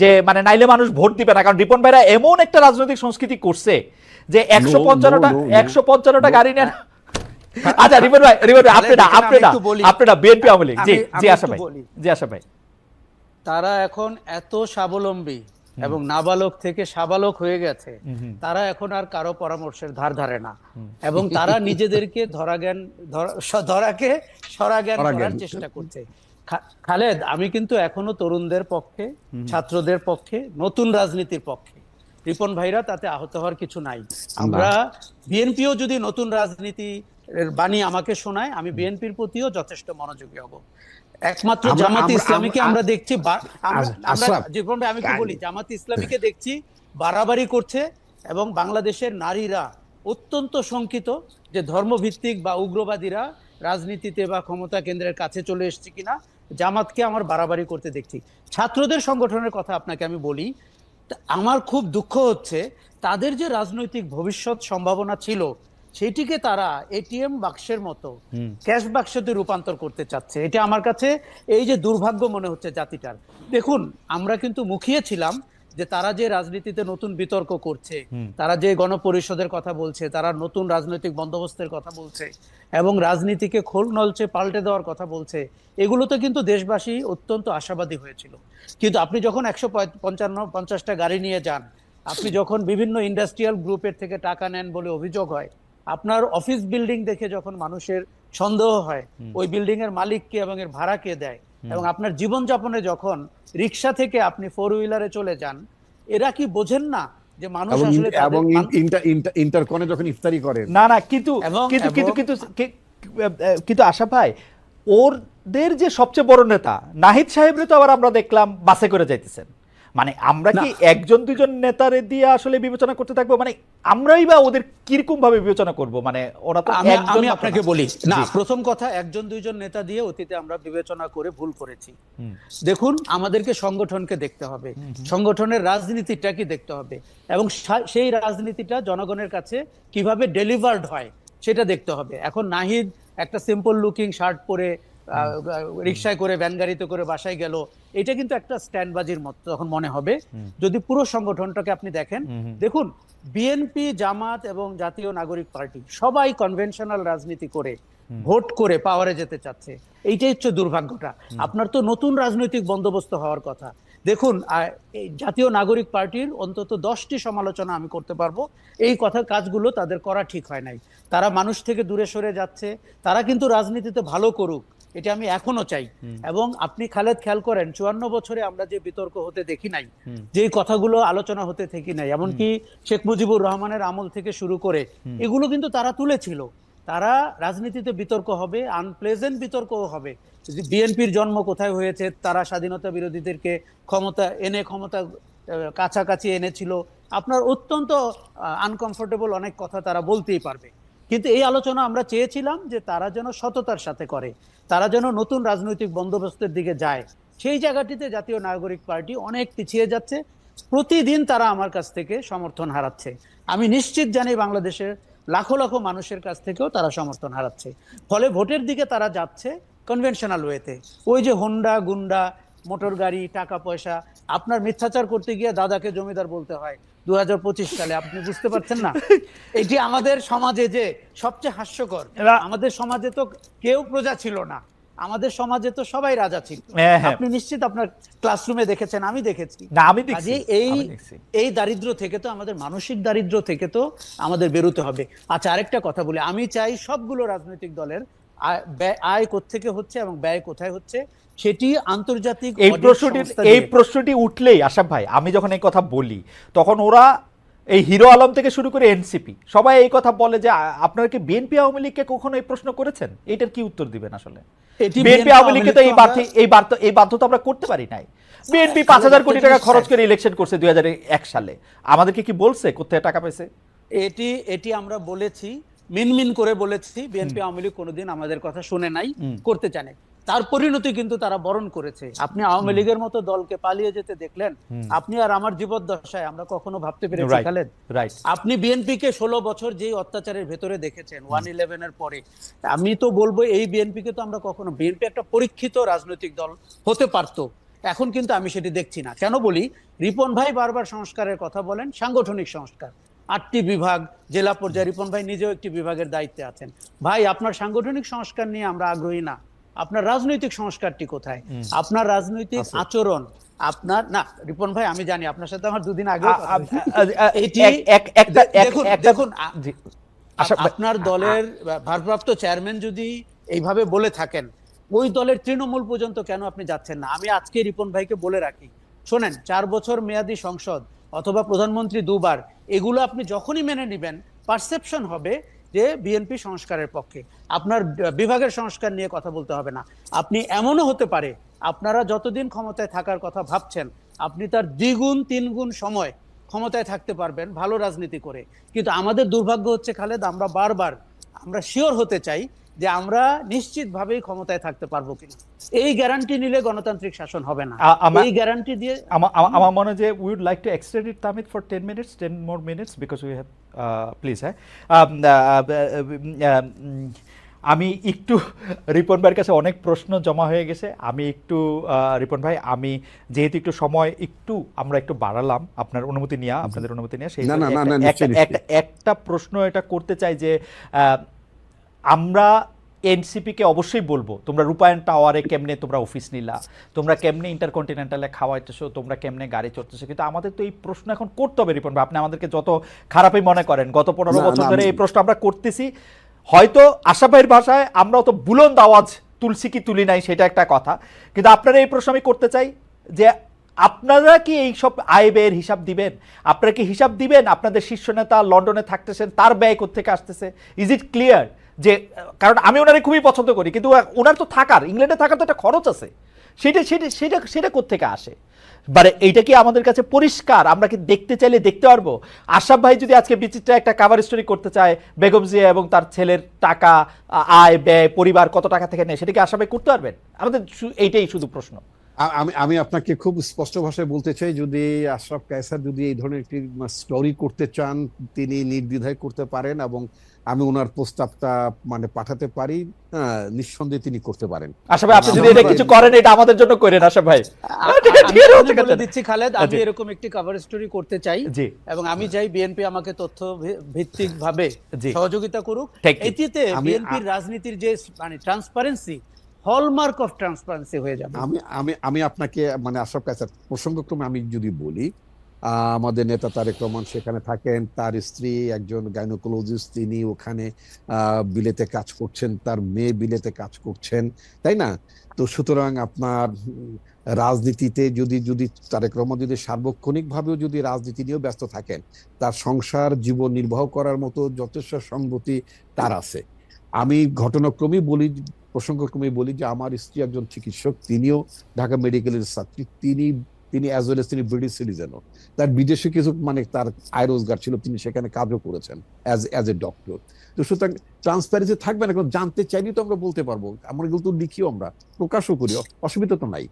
যে মানে নাইলে মানুষ ভোট দিবে না কারণ রিপন ভাইরা এমন একটা রাজনৈতিক সংস্কৃতি করছে যে একশো পঞ্চান্নটা. একশো পঞ্চান্নটা গাড়ি নেন আচ্ছা রিপন ভাই রিপন ভাই আপনি না আপনি না আপনি না বিএনপি আওয়ামী লীগ। জি জি আশা ভাই। জি আশা ভাই। তারা এখন এত স্বাবলম্বী এবং নাবালক থেকে সাবালক হয়ে গেছে তারা এখন আর কারও পরামর্শের ধার ধারে না। এবং তারা নিজেদেরকে ধরা জ্ঞান ধরাকে সরা জ্ঞান করার চেষ্টা করছে। খালেদ আমি কিন্তু এখনও তরুণদের পক্ষে ছাত্রদের পক্ষে নতুন রাজনীতির পক্ষে। রিপন ভাইরা তাতে আহত হওয়ার কিছু নাই। আমরা বিএনপিও যদি নতুন রাজনীতি বাণী আমাকে শোনায় আমি বিএনপির প্রতিও যথেষ্ট মনোযোগী হব। একমাত্র জামাত ইসলামীকে আমরা- দেখছি আশরাফ, জীবন ভাই আমি কি বলি? জামাত ইসলামীকে দেখছি বাড়াবাড়ি করছে এবং বাংলাদেশের নারীরা অত্যন্ত শঙ্কিত যে ধর্মভিত্তিক বা উগ্রবাদীরা রাজনীতিতে বা ক্ষমতা কেন্দ্রের কাছে চলে এসেছে কিনা। জামাতকে আমার বাড়াবাড়ি করতে দেখছি। ছাত্রদের সংগঠনের কথা আপনাকে আমি বলি আমার খুব দুঃখ হচ্ছে তাদের যে রাজনৈতিক ভবিষ্যৎ সম্ভাবনা ছিল সেটিকে তারা এটিএম বাক্সের মতো ক্যাশ বাক্সতে রূপান্তর করতে চাচ্ছে। এটা আমার কাছে এই যে দুর্ভাগ্য মনে হচ্ছে জাতিটার। দেখুন আমরা কিন্তু মুখিয়েছিলাম যে তারা যে রাজনীতিতে নতুন বিতর্ক করছে তারা যে গণপরিষদের কথা বলছে তারা নতুন রাজনৈতিক বন্দোবস্তের কথা বলছে এবং রাজনীতিকে খোল নলচে পাল্টে দেওয়ার কথা বলছে এগুলোতে কিন্তু দেশবাসী অত্যন্ত আশাবাদী হয়েছিল। কিন্তু আপনি যখন একশো পঞ্চান্ন পঞ্চাশটা গাড়ি নিয়ে যান আপনি যখন বিভিন্ন ইন্ডাস্ট্রিয়াল গ্রুপের থেকে টাকা নেন বলে অভিযোগ হয় আপনার অফিস বিল্ডিং দেখে যখন মানুষের সন্দেহ হয় ওই বিল্ডিং এর মালিককে এবং এর ভাড়া কে দেয় এবং আপনার জীবনযাপনে যখন রিক্সা থেকে আপনি ফোর হুইলারে চলে যান এরা কি বোঝেন না যে মানুষ আসলে এবং ইন্টার ইন্টার ইন্টারকনে যখন ইফতারি করে না না কিন্তু কিন্তু কিন্তু কিন্তু কিন্তু আশা ভাই ওরদের যে সবচেয়ে বড় নেতা নাহিদ সাহেবরে তো আবার আমরা দেখলাম বাসে করে যাইতেছেন। মানে আমরা কি একজন দুজন নেতারে দিয়ে আসলে বিবেচনা করতে থাকব? মানে আমরাই বা ওদের কীরকম ভাবে বিবেচনা করব? মানে ওরা তো আমি আপনাকে বলি। না প্রথম কথা একজন দুইজন নেতা দিয়ে অতীতে আমরা বিবেচনা করে ভুল করেছি। দেখুন আমাদেরকে সংগঠনকে দেখতে হবে। সংগঠনের রাজনীতিটা কি দেখতে হবে? এবং সেই রাজনীতিটা জনগণের কাছে কীভাবে ডেলিভার্ড হয় সেটা দেখতে হবে। এখন নাহিদ একটা সিম্পল লুকিং শার্ট পরে রিক্সায় করে ভ্যান গাড়িতে করে বাসায় গেল এটা কিন্তু একটা স্ট্যান্ডবাজির মতো তখন মনে হবে। যদি পুরো সংগঠনটাকে আপনি দেখেন দেখুন বিএনপি জামাত এবং জাতীয় নাগরিক পার্টি সবাই কনভেনশনাল রাজনীতি করে ভোট করে পাওয়ারে যেতে চাচ্ছে। এইটাই হচ্ছে দুর্ভাগ্যটা। আপনার তো নতুন রাজনৈতিক বন্দোবস্ত হওয়ার কথা। দেখুন জাতীয় নাগরিক পার্টির অন্তত দশটি সমালোচনা আমি করতে পারব। এই কথা কাজগুলো তাদের করা ঠিক হয় নাই। তারা মানুষ থেকে দূরে সরে যাচ্ছে। তারা কিন্তু রাজনীতিতে ভালো করুক। এটা আমি এখনও চাই। এবং আপনি খালেদ খেয়াল করেন চুয়ান্ন বছরে আমরা যে বিতর্ক হতে দেখি নাই যে কথাগুলো আলোচনা হতে দেখি নাই এমনকি শেখ মুজিবুর রহমানের আমল থেকে শুরু করে এগুলো কিন্তু তারা তুলেছিল। তারা রাজনীতিতে বিতর্ক হবে আনপ্লেজেন্ট বিতর্কও হবে। বিএনপির জন্ম কোথায় হয়েছে তারা স্বাধীনতা বিরোধীদেরকে ক্ষমতা এনে ক্ষমতা কাছাকাছি এনেছিল। আপনার অত্যন্ত আনকমফোর্টেবল অনেক কথা তারা বলতেই পারবে। কিন্তু এই আলোচনা আমরা চেয়েছিলাম যে তারা যেন সততার সাথে করে। তারা যেন নতুন রাজনৈতিক বন্দোবস্তের দিকে যায়। সেই জায়গাটিতে জাতীয় নাগরিক পার্টি অনেক পিছিয়ে যাচ্ছে। প্রতিদিন তারা আমার কাছ থেকে সমর্থন হারাচ্ছে। আমি নিশ্চিত জানি বাংলাদেশের লাখো লাখো মানুষের কাছ থেকেও তারা সমর্থন হারাচ্ছে। ফলে ভোটের দিকে তারা যাচ্ছে কনভেনশনাল ওয়েতে ওই যে হোন্ডা গুন্ডা মোটর গাড়ি, টাকা পয়সা, আপনার মিথ্যাচার করতে গিয়ে দাদাকে জমিদার বলতে হয়। দু সালে আপনি বুঝতে পারছেন না? এটি আমাদের সমাজে যে সবচেয়ে হাস্যকর আমাদের সমাজে তো কেউ প্রজা ছিল না। আমাদের সমাজে তো সবাই রাজা ছিল। হ্যাঁ, হ্যাঁ। আপনি নিশ্চিত আপনার ক্লাসরুমে দেখেছেন আমি দেখেছি। না আমি দেখছি। এই এই দারিদ্র থেকে তো আমাদের মানসিক দারিদ্র থেকে তো আমাদের বেরোতে হবে। আচ্ছা আরেকটা কথা বলি। আমি চাই সবগুলো রাজনৈতিক দলের আয় ব্যয়- হচ্ছে এবং ব্যয় কোথায় হচ্ছে সেটি আন্তর্জাতিক এই প্রশ্নটি এই প্রশ্নটি উঠলেই আশাফ ভাই আমি যখন এই কথা বলি তখন ওরা এই হিরো আলম থেকে শুরু করে এনসিপি সবাই এই কথা বলে যে আপনারা কি বিএনপি আওয়ামী লীগকে কখনো এই প্রশ্ন করেছেন? এটার কি উত্তর দিবেন আসলে? বিএনপি আওয়ামী লীগকে তো এই বাধ্য এই বাধ্য এই বাধ্যতা আমরা করতে পারি নাই। বিএনপি পাঁচ হাজার কোটি টাকা খরচ করে ইলেকশন করছে দুই হাজার এক সালে। আমাদেরকে কি বলছে? কোথায় টাকা পেয়েছে? এটি এটি আমরা বলেছি মিনমিন করে বলেছি বিএনপি আওয়ামী লীগ কোনোদিন আমাদের কথা শুনে নাই করতে জানে তার পরিণতি কিন্তু তারা বরণ করেছে। আপনি আওয়ামী লীগের মতো দলকে পালিয়ে যেতে দেখলেন আপনি আর আমার জীবদ্দশায় আমরা কখনো ভাবতে পেরেছি খালেদ? আপনি বিএনপি কে ষোলো বছর যেই অত্যাচারের ভেতরে দেখেছেন ওয়ান ইলেভেনের পরে আমি তো বলব এই বিএনপি কে তো আমরা কখনো বিএনপি একটা পরীক্ষিত রাজনৈতিক দল হতে পারতো। এখন কিন্তু আমি সেটি দেখছি না। কেন বলি? রিপন ভাই বারবার সংস্কারের কথা বলেন সাংগঠনিক সংস্কার। আটটি বিভাগ জেলা পর্যায়ে রিপন ভাই নিজেও একটি বিভাগের দায়িত্বে আছেন। ভাই আপনার সাংগঠনিক সংস্কার নিয়ে আমরা আগ্রহী না। আপনার রাজনৈতিক সংস্কারটি কোথায়? আপনার রাজনৈতিক আচরণ আপনার না রিপন ভাই আমি জানি আপনার সাথে আমার দুদিন আগে দেখুন একটা- দেখুন আ- জি। আশা- আপনার দলের ভারপ্রাপ্ত চেয়ারম্যান যদি এইভাবে বলে থাকেন ওই দলের তৃণমূল পর্যন্ত কেন আপনি যাচ্ছেন না? আমি আজকে রিপন ভাইকে বলে রাখি। শোনেন চার বছর মেয়াদী সংসদ অথবা প্রধানমন্ত্রী দুবার, এগুলো আপনি যখনই মেনে নেবেন পারসেপশন হবে যে বিএনপি সংস্কারের পক্ষে। আপনার বিভাগের সংস্কার নিয়ে কথা বলতে হবে না। আপনি এমনও হতে পারে, আপনারা যতদিন ক্ষমতায় থাকার কথা ভাবছেন, আপনি তার দ্বিগুণ, তিনগুণ সময় ক্ষমতায় থাকতে পারবেন ভালো রাজনীতি করে। কিন্তু আমাদের দুর্ভাগ্য হচ্ছে খালেদ, আমরা বারবার, আমরা শিওর হতে চাই যে আমরা নিশ্চিতভাবেই ক্ষমতায় থাকতে পারব কিনা। এই গ্যারান্টি নিলে গণতান্ত্রিক শাসন হবে না। এই গ্যারান্টি দিয়ে আমার মনে হয় যে we would like to extend it তামিদ for ten minutes ten more minutes because we have please হ্যাঁ আম, একটু রিপন ভাইয়ের কাছে অনেক প্রশ্ন জমা হয়ে গেছে। আমি একটু আহ, রিপন ভাই আমি যেহেতু একটু সময় একটু আমরা একটু বাড়ালাম আপনার অনুমতি নিয়ে আপনাদের অনুমতি নিয়ে সেই একটা- প্রশ্ন এটা করতে চাই যে আহ, আমরা এনসিপিকে অবশ্যই বলব। তোমরা রূপায়ণ টাওয়ারে কেমনে তোমরা অফিস নিলা তোমরা কেমনে ইন্টারকন্টিনেন্টালে খাওয়াইতেছো তোমরা কেমনে গাড়ি চড়তেছো কিন্তু আমাদের তো এই প্রশ্ন এখন করতে হবে রিপন ভাই। আপনি আমাদেরকে যত খারাপই মনে করেন গত পনেরো বছর ধরে এই প্রশ্ন আমরা করতেছি। হয়তো আশা ভাইয়ের ভাষায় আমরা অত বুলন্দ আওয়াজ তুলসী কি তুলি নাই সেটা একটা কথা। কিন্তু আপনারা এই প্রশ্ন আমি করতে চাই যে আপনারা কি এই সব আয় ব্যয়ের হিসাব দিবেন? আপনারা কি হিসাব দিবেন? আপনাদের শীর্ষ নেতা লন্ডনে থাকতেছেন তার ব্যয় থেকে আসতেছে? ইজ ইট ক্লিয়ার যে, কারণ আমি ওনারে খুবই পছন্দ করি, কিন্তু ওনার তো থাকার, ইংল্যান্ডে থাকার তো একটা খরচ আছে। সেটা সেটা সেটা সেটা কোথেকে আসে? মানে এইটা কি আমাদের কাছে পরিষ্কার? আমরা কি দেখতে চাইলে দেখতে পারব? আশাফ ভাই যদি আজকে বিচিত্রা একটা কাভার স্টোরি করতে চায়, বেগম জিয়া এবং তার ছেলের টাকা আয়, ব্যয়, পরিবার কত টাকা থেকে নেয়, সেটা কি আশাফ ভাই করতে পারবেন? আমাদের এইটাই শুধু প্রশ্ন। আমি আমি আপনাকে খুব স্পষ্ট ভাষায় বলতে চাই যদি আশরাফ কায়সার যদি এই ধরনের একটি স্টোরি করতে চান তিনি নির্দ্বিধায় করতে পারেন এবং আমি ওনার প্রস্তাবটা মানে পাঠাতে পারি নিঃসন্দেহে তিনি করতে পারেন আশা ভাই আপনি যদি এটা কিছু করেন এটা আমাদের জন্য করেন আশাফ ভাই। বলে দিচ্ছি খালেদ আমি এরকম একটি কভার স্টোরি করতে চাই এবং আমি চাই বিএনপি আমাকে তথ্য ভিত্তিক ভাবে। সহযোগিতা করুক. এটিতে বিএনপির রাজনীতির যে মানে ট্রান্সপারেন্সি হলমার্ক অফ ট্রান্সপারেন্সি হয়ে যাবে। আমি আমি আমি আপনাকে মানে আশরাফ কায়সার প্রসঙ্গক্রমে আমি যদি বলি আমাদের নেতা তারেক রহমান সেখানে থাকেন, তার স্ত্রী একজন গাইনোকোলজিস্ট তিনি ওখানে বিলেতে কাজ করছেন, তার মেয়ে বিলেতে কাজ করছেন, তাই না? তো সুতরাং আপনার রাজনীতিতে যদি যদি তারেক রহমান যদি সার্বক্ষণিকভাবেও যদি রাজনীতি নিয়েও ব্যস্ত থাকেন, তার সংসার জীবন নির্বাহ করার মতো যথেষ্ট সঙ্গতি তার আছে। আমি ঘটনাক্রমেই বলি প্রসঙ্গক্রমে বলি যে আমার স্ত্রী একজন চিকিৎসক, তিনিও ঢাকা মেডিকেলের ছাত্রী। তিনি তিনি অ্যাজ ওয়েল এস তিনি ব্রিটিশ সিটিজেনও তার বিদেশে কিছু মানে তার আয় রোজগার ছিল, তিনি সেখানে কাজও করেছেন অ্যাজ অ্যাজ এ ডক্টর তো সুতরাং ট্রান্সপারেন্সি থাকবে না, কারণ জানতে চাইলেই তো আমরা বলতে পারব। আমরা কিন্তু লিখিও আমরা, প্রকাশও করি অসুবিধা তো নাই।